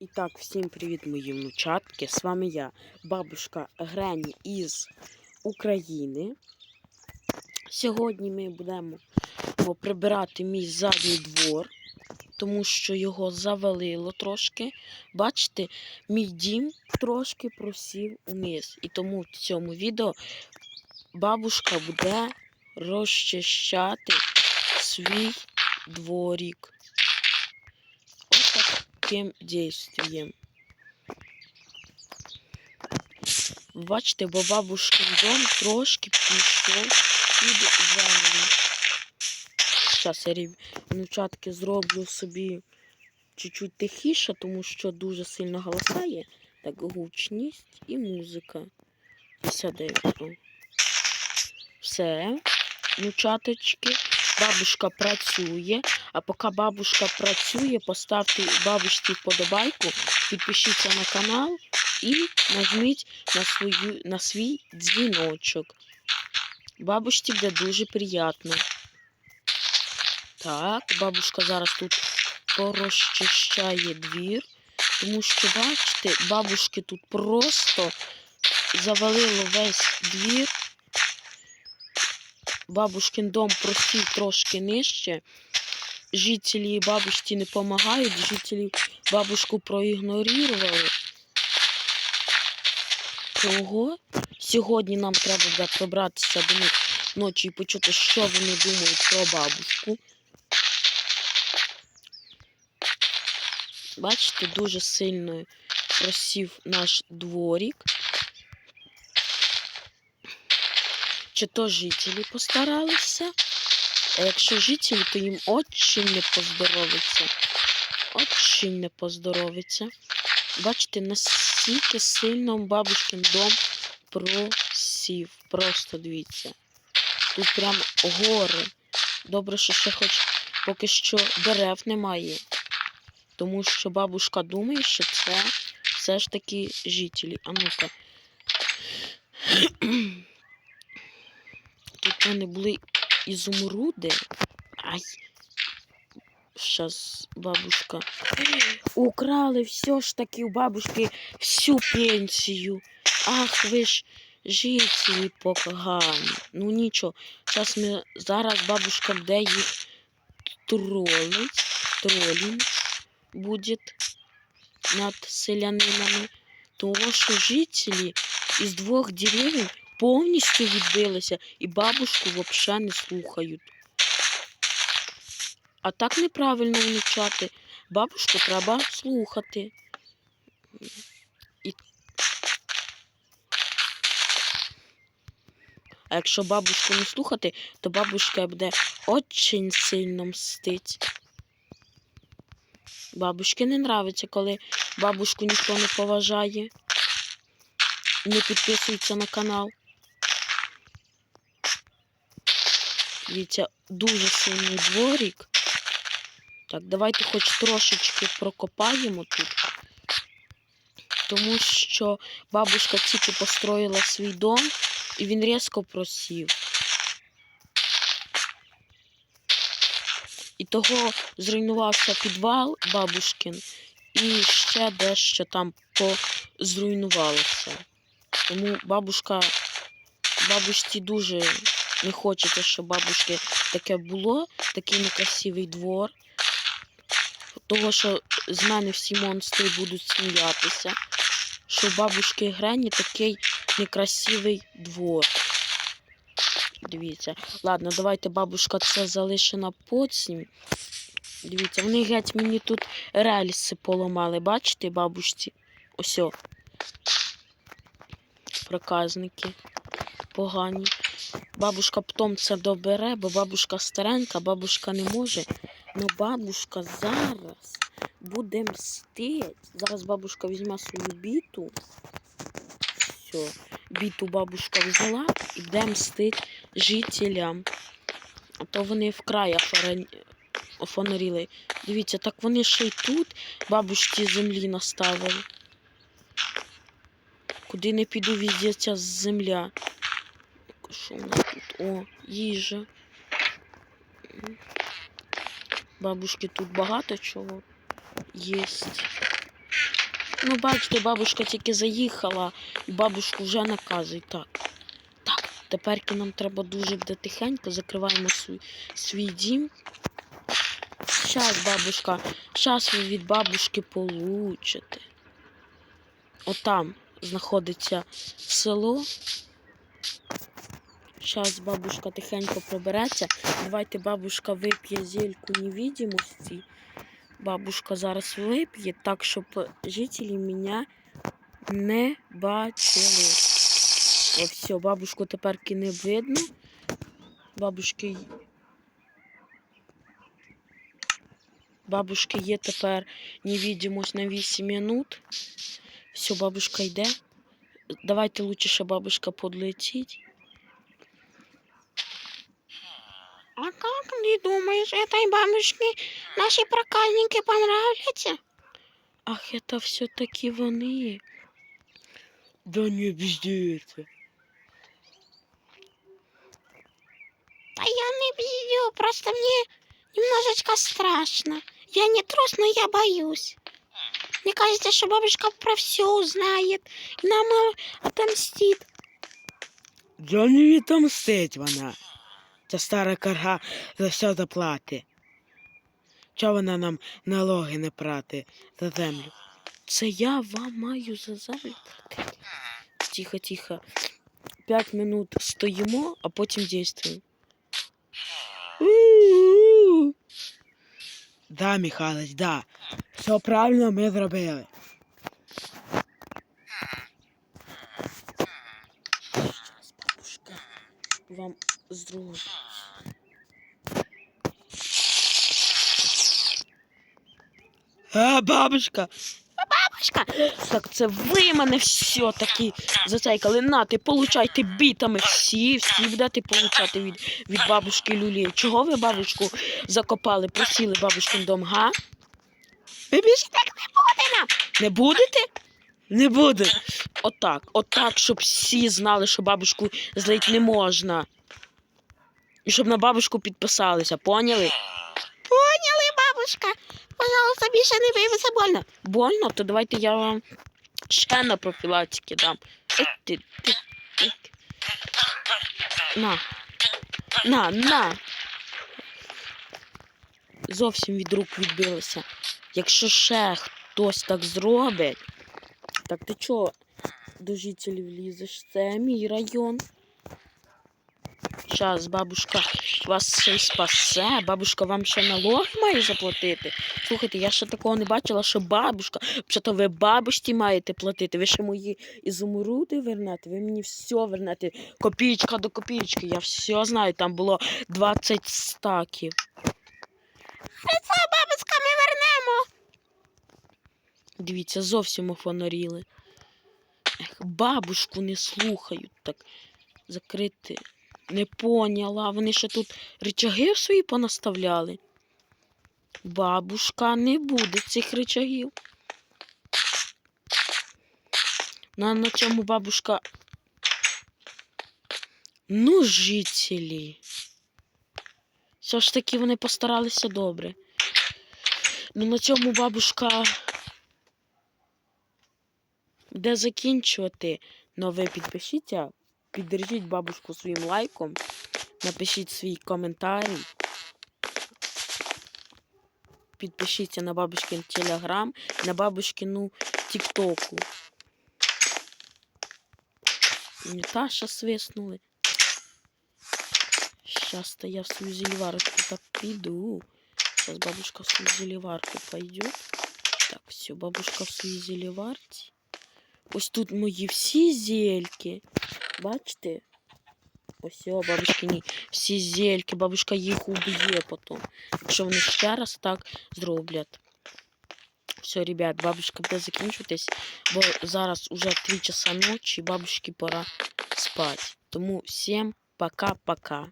І так, всім привіт, мої внучатки. З вами я, бабушка Грені із України. Сьогодні ми будемо прибирати мій задній двор, тому що його завалило трошки. Бачите, мій дім трошки просів униз. І тому в цьому відео бабушка буде розчищати свій дворік. Таким действием. Бачите, бо бабушкин дом трошки пішов під землю. Зараз я внучатки зроблю собі чуть-чуть тихіше, тому що дуже сильно голосає. Так, гучність і музика. 59. О. Все. Внучаточки. Бабушка працює. А поки бабушка працює, поставте бабушці вподобайку, підпишіться на канал і нажміть на, свою, на свій дзвіночок. Бабушці буде дуже приємно. Так, бабушка зараз тут порозчищає двір, тому що, бачите, бабушки тут просто завалило весь двір. Бабушкин дом просів трошки нижче. Жителі бабушці не допомагають, жителі бабушку проігнорували. Того сьогодні нам треба буде пробратися до них ночі і почути, що вони думають про бабушку. Бачите, дуже сильно просів наш дворік. Чи то жителі постаралися? А якщо жителі, то їм очень не поздоровиться. Очень не поздоровиться. Бачите, настільки сильно бабушкин дом просів. Просто дивіться. Тут прям гори. Добре, що ще хоч поки що дерев немає. Тому що бабушка думає, що це все ж таки жителі. А ну-ка. Тут в мене були ізумруди. Ай. Щас бабушка. Украли все ж таки у бабушки всю пенсію. Ах, ви ж жителі погані. Ну нічого. Зараз ми зараз бабушка буде їх тролить. Тролінг буде над селянинами. Тому що жителі із двох деревень повністю відбилися і бабушку взагалі не слухають. А так неправильно внучати. Бабушку треба слухати. І... А якщо бабушку не слухати, то бабушка буде очень сильно мстить. Бабушці не нравиться, коли бабушку ніхто не поважає. Не підписується на канал. Дивіться, дуже сильний дворік. Так, давайте хоч трошечки прокопаємо тут. Тому що бабушка тільки построїла свій дом і він різко просів. І того зруйнувався підвал бабушкин, і ще дещо там позруйнувалося. Тому бабушка, бабушці дуже не хочеться, щоб бабушки таке було, такий некрасивий двор. Того, що з мене всі монстри будуть сміятися. Що бабушки Грені такий некрасивий двор. Дивіться. Ладно, давайте бабушка це залише на потім. Дивіться, вони геть мені тут рельси поламали. Бачите, бабушці? Ось. Проказники погані. Бабушка потім це добере, бо бабушка старенька, бабушка не може. Ну бабушка зараз буде мстить. Зараз бабушка візьме свою біту. Все. Біту бабушка взяла і буде мстить жителям. А то вони вкрай офарен... офонаріли. Дивіться, так вони ще й тут бабушці землі наставили. Куди не піду, везде земля. Що у нас тут? О, їжа. Бабушки тут багато чого єсть. Ну, бачите, бабушка тільки заїхала, і бабушку вже наказують. Так. Так, тепер нам треба дуже буде тихенько, закриваємо свій, свій дім. Щас, бабушка, щас ви від бабушки получите. Отам знаходиться село. Щас бабушка тихенько пробереться. Давайте бабушка вип'є зельку невидимості. Бабушка зараз вип'є так, щоб жителі мене не бачили. О, все, бабушку тепер не видно. Бабушки. Бабушки є тепер невидимость на 8 минут. Все, бабушка йде. Давайте лучше ще бабушка подлетить. А как ты думаешь, этой бабушке наши проказники понравятся? Ах, это все-таки вони. Да не бздец. Да я не бью, просто мне немножечко страшно. Я не трус, но я боюсь. Мне кажется, что бабушка про все узнает и нам э, отомстит. Да не відомстить вона. Ця стара карга за все заплатить. Чого вона нам налоги не прати за землю? Це я вам маю за землю платити. Тихо, тихо. П'ять минут стоїмо, а потім дійствуємо. Да, Михайлович, да. Все правильно ми зробили. Вам з другого. А, бабушка, Бабушка! Так це ви мене все-таки зацейкали. На, ти получайте бітами. Всі, всі будете получати від, від бабушки Люлі. Чого ви бабушку закопали, просіли бабушкин дом, га? Ви більше так не будемо. Не будете? не буду. Отак, отак, щоб всі знали, що бабушку злить не можна. І щоб на бабушку підписалися, поняли? Поняли, бабушка. Пожалуйста, більше не бийся больно. Больно? То давайте я вам ще на профілактики дам. Ек ти, ти. На. На, на. Зовсім від рук відбилося. Якщо ще хтось так зробить, так ти чого до жителів лізеш? Це мій район. Щас, бабушка вас й спасе. Бабушка вам ще налог має заплатити. Слухайте, я ще такого не бачила, що бабушка. То ви бабусі маєте платити. Ви ще мої ізумруди вернете, ви мені все вернете. Копійка до копійки. Я все знаю, там було 20 стаків. Це бабушка, ми вернемо. Дивіться, зовсім офонаріли. Ех, бабушку не слухають так. Закрити. Не поняла. Вони ще тут рычаги свої понаставляли. Бабушка не буде цих рычагів. На, на чому бабушка. Ну, жителі. Все ж таки вони постаралися добре. Ну на цьому бабушка буде закінчувати. Ну ви підпишіться, піддержіть бабушку своїм лайком, напишіть свій коментарій. Підпишіться на бабушкин телеграм, на бабушкину тіктоку. Уніташа свиснули. Щас-то я в свою зельварку так піду. Сейчас бабушка в свою зельварку пойдет. Так, все, бабушка в своїй зельварці. Ось тут мої всі зельки. Бачите? Ось о, бабушкині всі зельки. Бабушка їх уб'є потім. Якщо вони ще раз так зроблять. Все, ребят, бабушка буде закінчуватись, бо зараз уже 3 часа ночі, бабушки пора спати. Тому всім пока-пока.